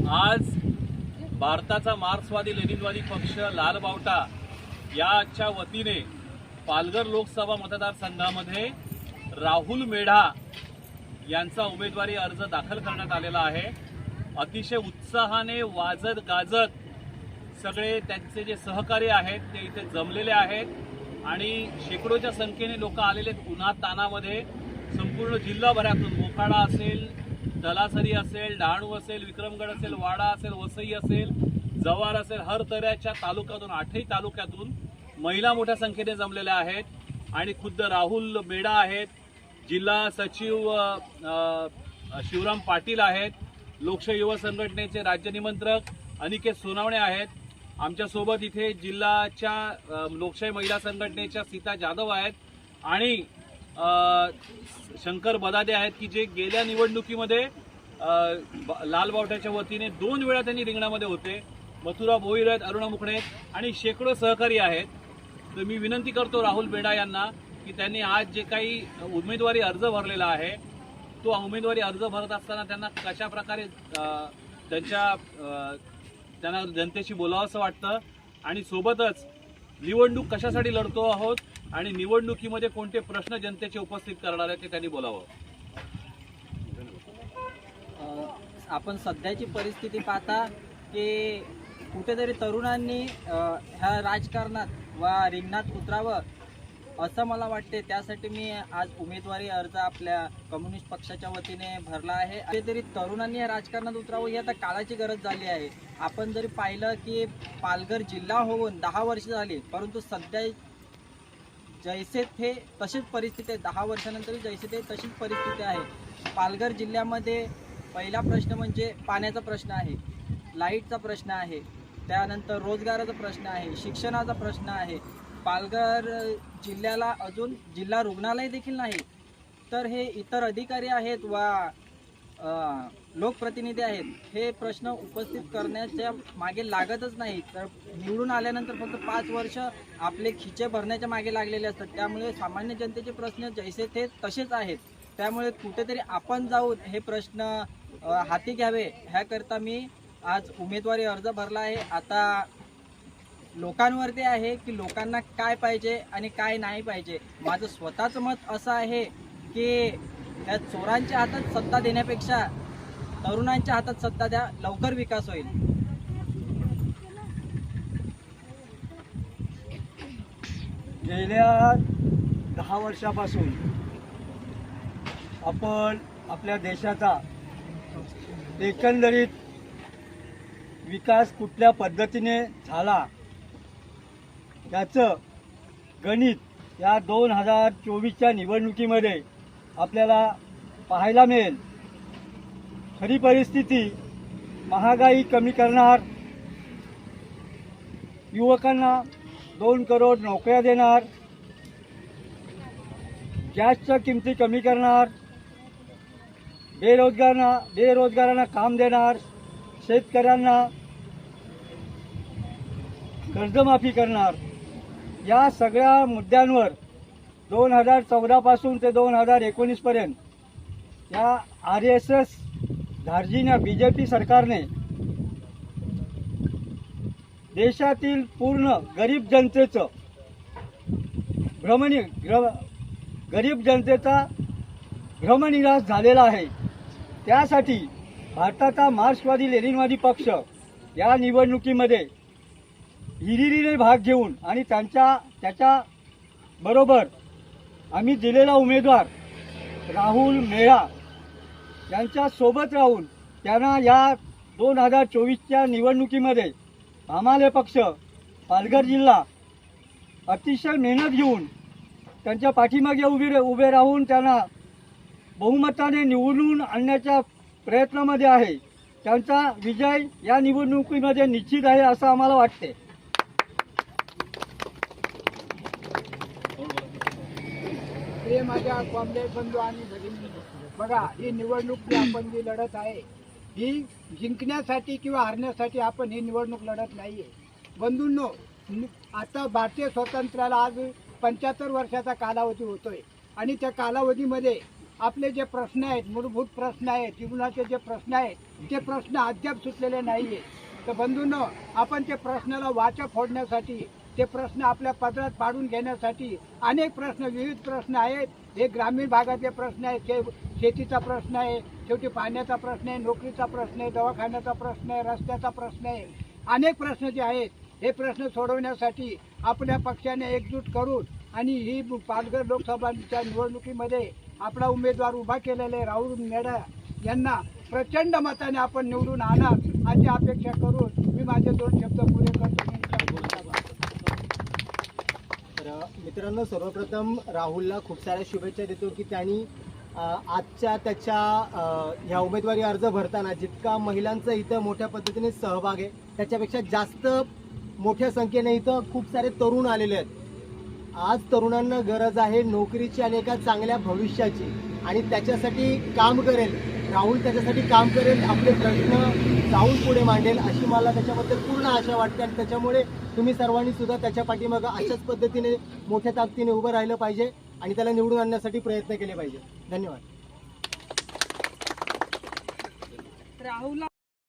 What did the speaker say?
आज भारताचा मार्क्सवादी लेनिनवादी पक्ष लाल बावटा याच्या वतीने पालघर लोकसभा मतदारसंघामध्ये राहुल मेढा यांचा उमेदवारी अर्ज दाखल करण्यात आलेला आहे. अतिशय उत्साहाने वाजत गाजत सगळे त्यांचे जे सहकारी आहेत ते इथे जमलेले आहेत आणि शेकडोच्या संख्येने लोक आलेले आहेत. तानामध्ये संपूर्ण जिल्हाभरातून मोखाडा असेल तलासरी असेल डहाणू असेल विक्रमगड असेल वाडा असेल वसई असेल जव्हार असेल हर तऱ्हेच्या तालुक्यातून आठही तालुक्यातून महिला मोठ्या संख्येने जमलेल्या आहेत. आणि खुद्द राहुल मेडा आहेत जिल्हा सचिव शिवराम पाटील आहेत लोकशाही युवा संघटनेचे राज्य निमंत्रक अनिकेत सोनावणे आहेत. आमच्यासोबत इथे जिल्ह्याच्या लोकशाही महिला संघटनेच्या सीता जाधव आहेत. आणि शंकर बदादे आहेत की जे गेल्या निवडणुकीमध्ये लाल बावट्याच्या वतीने दोन वेळा त्यांनी रिंगणामध्ये होते. मथुरा भोईर आहेत अरुणा मुखणे आणि शेकडो सहकारी आहेत. तर मी विनंती करतो राहुल बेडा यांना की त्यांनी आज जे काही उमेदवारी अर्ज भरलेला आहे तो उमेदवारी अर्ज भरत असताना त्यांना कशा प्रकारे त्यांच्या त्यांना जनतेशी बोलावं असं वाटतं. आणि सोबतच निवडणूक कशासाठी लढतो आहोत आणि निवडणुकीमध्ये कोणते प्रश्न जनतेचे उपस्थित करणार आहेत ते त्यांनी बोलावं. आपण सध्याची परिस्थिती पाहता की कुठेतरी तरुणांनी ह्या राजकारणात वा रिंगणात उतरावं असं मला वाटते त्यासाठी मी आज उमेदवारी अर्ज आपल्या कम्युनिस्ट पक्षाच्या वतीने भरला आहे. कुठेतरी तरुणांनी या राजकारणात उतरावं ही आता काळाची गरज झाली आहे. आपण जरी पाहिलं की पालघर जिल्हा होऊन दहा वर्ष झाली परंतु सध्या जैसे थे तशीच परिस्थिती आहे. दहा वर्षानंतर जैसे ते तशीच परिस्थिती आहे. पालघर जिल्ह्यामध्ये पहिला प्रश्न म्हणजे पाण्याचा प्रश्न आहे लाईटचा प्रश्न आहे त्यानंतर रोजगाराचा प्रश्न आहे शिक्षणाचा प्रश्न आहे पालघर जिल्ह्याला अजून जिल्हा रुग्णालय देखील नाही तर हे इतर अधिकारी आहेत वा लोकप्रतिनिधी आहेत हे प्रश्न उपस्थित करण्याच्या मागे लागतच नाही. तर निवडून आल्यानंतर फक्त पाच वर्ष आपले खिचे भरण्याच्या मागे लागलेले असतात. त्यामुळे सामान्य जनतेचे प्रश्न जैसे ते तसेच आहेत. त्यामुळे कुठेतरी आपण जाऊन हे प्रश्न हाती घ्यावे. ह्याकरता मी आज उमेदवारी अर्ज भरला आहे. आता लोकांवरती आहे की लोकांना काय पाहिजे आणि काय नाही पाहिजे? माझं स्वतःचं मत असं आहे की त्या चोरांच्या हातात सत्ता देण्यापेक्षा तरुणांच्या हातात सत्ता द्या लवकर विकास होईल. गेल्या दहा वर्षापासून आपण आपल्या देशाचा एकंदरीत विकास कुठल्या पद्धतीने झाला? याचं गणित या दोन हजार चोवीसच्या निवडणुकीमध्ये आपल्याला पाहायला मिळेल. खरी परिस्थिती महागाई कमी करणार युवकांना दोन करोड नोकऱ्या देणार गॅसच्या किमती कमी करणार बेरोजगारांना बेरोजगारांना काम देणार शेतकऱ्यांना कर्जमाफी करणार. या सगळ्या मुद्द्यांवर दोन हजार चौदापासून ते दोन हजार एकोणीसपर्यंत या आर एस एस धार्जिन्या बी जे पी सरकारने देशातील पूर्ण गरीब जनतेचं भ्रमणी ग्र गरीब जनतेचा भ्रमनिराश झालेला आहे. त्यासाठी भारताचा मार्क्सवादी लेनिनवादी पक्ष या निवडणुकीमध्ये हिरिरीने भाग घेऊन आणि त्यांच्या त्याच्या बरोबर आम्ही दिलेला उमेदवार राहुल मेळा यांच्या सोबत राहून त्यांना या दोन हजार चोवीसच्या निवडणुकीमध्ये आम्हाले पक्ष पालघर जिल्हा अतिशय मेहनत घेऊन त्यांच्या पाठीमागे उभे उभे राहून त्यांना बहुमताने निवडून आणण्याच्या प्रयत्नामध्ये आहे. त्यांचा विजय या निवडणुकीमध्ये निश्चित आहे असं आम्हाला वाटते. हे माझ्या कॉम्रेड बंधू आणि भगिनी. बघा ही निवडणूक जी आपण जी लढत आहे ही जिंकण्यासाठी किंवा हरण्यासाठी आपण ही निवडणूक लढत नाहीये. बंधूंनो आता भारतीय स्वातंत्र्याला आज पंच्याहत्तर वर्षाचा कालावधी होतोय आणि त्या कालावधीमध्ये आपले जे प्रश्न आहेत मूलभूत प्रश्न आहेत जीवनाचे जे प्रश्न आहेत ते प्रश्न अद्याप सुटलेले नाही आहे तर बंधूंनो आपण ते प्रश्नाला वाचा फोडण्यासाठी ते प्रश्न आपल्या पदरात पाडून घेण्यासाठी अनेक प्रश्न विविध प्रश्न आहेत. हे ग्रामीण भागातले प्रश्न आहेत. शे शेतीचा प्रश्न आहे शेवटी पाण्याचा प्रश्न आहे नोकरीचा प्रश्न आहे दवाखान्याचा प्रश्न आहे रस्त्याचा प्रश्न आहे. अनेक प्रश्न जे आहेत हे प्रश्न सोडवण्यासाठी आपल्या पक्षाने एकजूट करून आणि ही पालघर लोकसभाच्या निवडणुकीमध्ये आपला उमेदवार उभा केलेले राहुल मेढा यांना प्रचंड मताने आपण निवडून आणा अशी अपेक्षा करून मी माझे दोन शब्द पुरे करतो. तर मित्रांनो सर्वप्रथम राहुलला खूप साऱ्या शुभेच्छा देतो की त्यांनी आजच्या त्याच्या ह्या उमेदवारी अर्ज भरताना जितका महिलांचा इथं मोठ्या पद्धतीने सहभाग आहे त्याच्यापेक्षा जास्त मोठ्या संख्येने इथं खूप सारे तरुण आलेले आहेत. आज तरुणांना गरज आहे नोकरीची आणि एका चांगल्या भविष्याची. आणि त्याच्यासाठी काम करेल. राहुल त्याच्यासाठी काम करेल आपले प्रश्न जाऊन पुढे मांडेल अशी मला त्याच्याबद्दल पूर्ण आशा वाटते आणि त्याच्यामुळे तुम्ही सर्वांनी सुद्धा त्याच्या पाठीमागं अशाच पद्धतीने मोठ्या ताकदीने उभं राहिलं पाहिजे आणि त्याला निवडून आणण्यासाठी प्रयत्न केले पाहिजे. धन्यवाद. राहुल